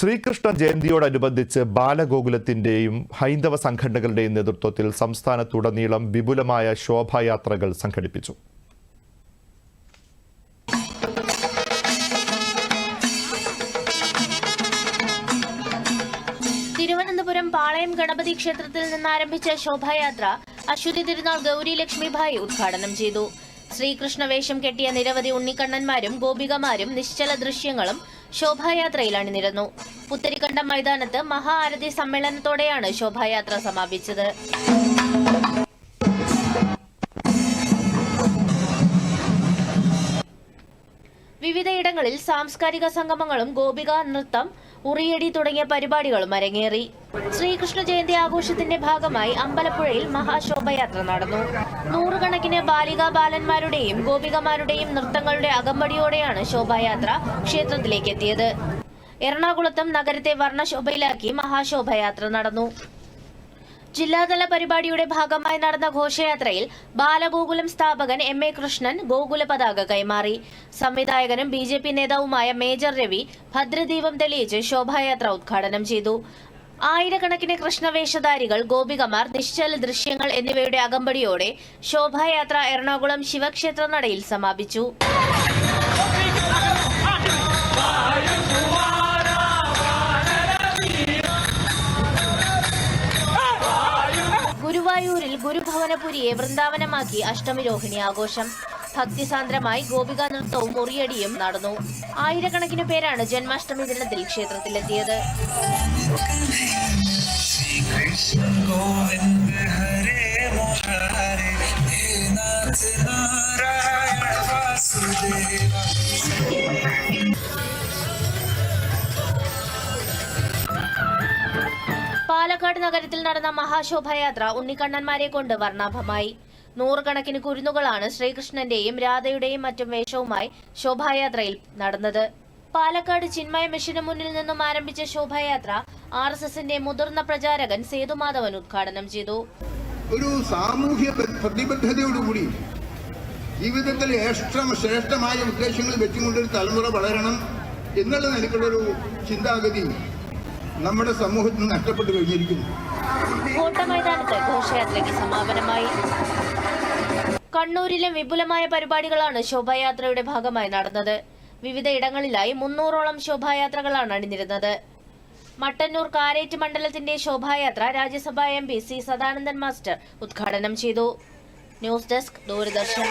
ശ്രീകൃഷ്ണ ജയന്തിയോടനുബന്ധിച്ച് ബാലഗോകുലത്തിന്റെയും ഹൈന്ദവ സംഘടനകളുടെയും നേതൃത്വത്തിൽ സംസ്ഥാനത്തുടനീളം വിപുലമായ ശോഭായാത്രകൾ സംഘടിപ്പിച്ചു. തിരുവനന്തപുരം പാളയം ഗണപതി ക്ഷേത്രത്തിൽ നിന്നാരംഭിച്ച ശോഭായാത്ര അശ്വതി തിരുനാൾ ഗൗരി ലക്ഷ്മിഭായി ഉദ്ഘാടനം ചെയ്തു. ശ്രീകൃഷ്ണവേഷം കെട്ടിയ നിരവധി ഉണ്ണിക്കണ്ണന്മാരും ഗോപികമാരും നിശ്ചല ദൃശ്യങ്ങളും ശോഭായാത്രയിൽ അണിനിരന്നു പുത്തരിക്കണ്ടം മൈതാനത്ത് മഹാ ആരതി സമ്മേളനത്തോടെയാണ് ശോഭായാത്ര സമാപിച്ചത്. വിവിധയിടങ്ങളിൽ സാംസ്കാരിക സംഗമങ്ങളും ഗോപിക നൃത്തം ഉറിയടി തുടങ്ങിയ പരിപാടികളും അരങ്ങേറി. ശ്രീകൃഷ്ണ ജയന്തി ആഘോഷത്തിന്റെ ഭാഗമായി അമ്പലപ്പുഴയിൽ മഹാശോഭയാത്ര നടന്നു. നൂറുകണക്കിന് ബാലികാ ബാലന്മാരുടെയും ഗോപികമാരുടെയും നൃത്തങ്ങളുടെ അകമ്പടിയോടെയാണ് ശോഭായാത്ര ക്ഷേത്രത്തിലേക്ക് എത്തിയത്. എറണാകുളത്തും നഗരത്തെ വർണശോഭയിലാക്കി മഹാശോഭയാത്ര നടന്നു. ജില്ലാതല പരിപാടിയുടെ ഭാഗമായി നടന്ന ഘോഷയാത്രയിൽ ബാലഗോകുലം സ്ഥാപകൻ എം എ കൃഷ്ണൻ ഗോകുല പതാക കൈമാറി. സംവിധായകനും ബി ജെ പി നേതാവുമായ മേജർ രവി ഭദ്രദീപം തെളിയിച്ച് ശോഭായാത്ര ഉദ്ഘാടനം ചെയ്തു. ആയിരക്കണക്കിന് കൃഷ്ണവേഷധാരികൾ ഗോപികമാർ നിശ്ചല ദൃശ്യങ്ങൾ എന്നിവയുടെ അകമ്പടിയോടെ ശോഭായാത്ര എറണാകുളം ശിവക്ഷേത്ര നടയിൽ സമാപിച്ചു. തിരൂരിൽ ഗുരുഭവനപുരിയെ വൃന്ദാവനമാക്കി അഷ്ടമി രോഹിണി ആഘോഷം. ഭക്തിസാന്ദ്രമായി ഗോപികാ നൃത്തവും മുറിയടിയും നടന്നു. ആയിരക്കണക്കിന് പേരാണ് ജന്മാഷ്ടമി ദിനത്തിൽ ക്ഷേത്രത്തിലെത്തിയത്. ഗോവിന്ദ പാലക്കാട് നഗരത്തിൽ നടന്ന മഹാശോഭയാത്ര ഉണ്ണിക്കണ്ണന്മാരെ കൊണ്ട് വർണാഭമായി. നൂറുകണക്കിന് കുരുന്നുകളാണ് ശ്രീകൃഷ്ണന്റെയും രാധയുടെയും മറ്റും വേഷവുമായി ശോഭായാത്രയിൽ നടന്നത്. പാലക്കാട് ചിന്മയ മിഷന് മുന്നിൽ നിന്നും ആരംഭിച്ച ശോഭായാത്ര ആർ എസ് എസിന്റെ മുതിർന്ന പ്രചാരകൻ സേതുമാധവൻ ഉദ്ഘാടനം ചെയ്തു. ഒരു സാമൂഹ്യ പ്ര- പ്രതിബദ്ധതയോടുകൂടി ജീവിതത്തിൽ ശ്രേഷ്ഠമായ ഉദ്ദേശങ്ങൾ വെച്ചുകൊണ്ടൊരു തലമുറ വളരണം എന്നുള്ള നിലക്കുള്ളൊരു ചിന്താഗതി നമ്മുടെ സമൂഹത്തിൽ നഷ്ടപ്പെട്ടു കഴിഞ്ഞിരിക്കുന്നു. കോട്ടമൈതാനത്ത് സമാപനമായി. കണ്ണൂരിലെ വിപുലമായ പരിപാടികളാണ് ശോഭായാത്രയുടെ ഭാഗമായി നടന്നത്. വിവിധ ഇടങ്ങളിലായി മുന്നൂറോളം ശോഭായാത്രകളാണ് അണിനിരുന്നത്. മട്ടന്നൂർ കാരേറ്റ് മണ്ഡലത്തിന്റെ ശോഭായാത്ര രാജ്യസഭാ M P C Sadanandan master ഉദ്ഘാടനം ചെയ്തു. News desk Doordarshan.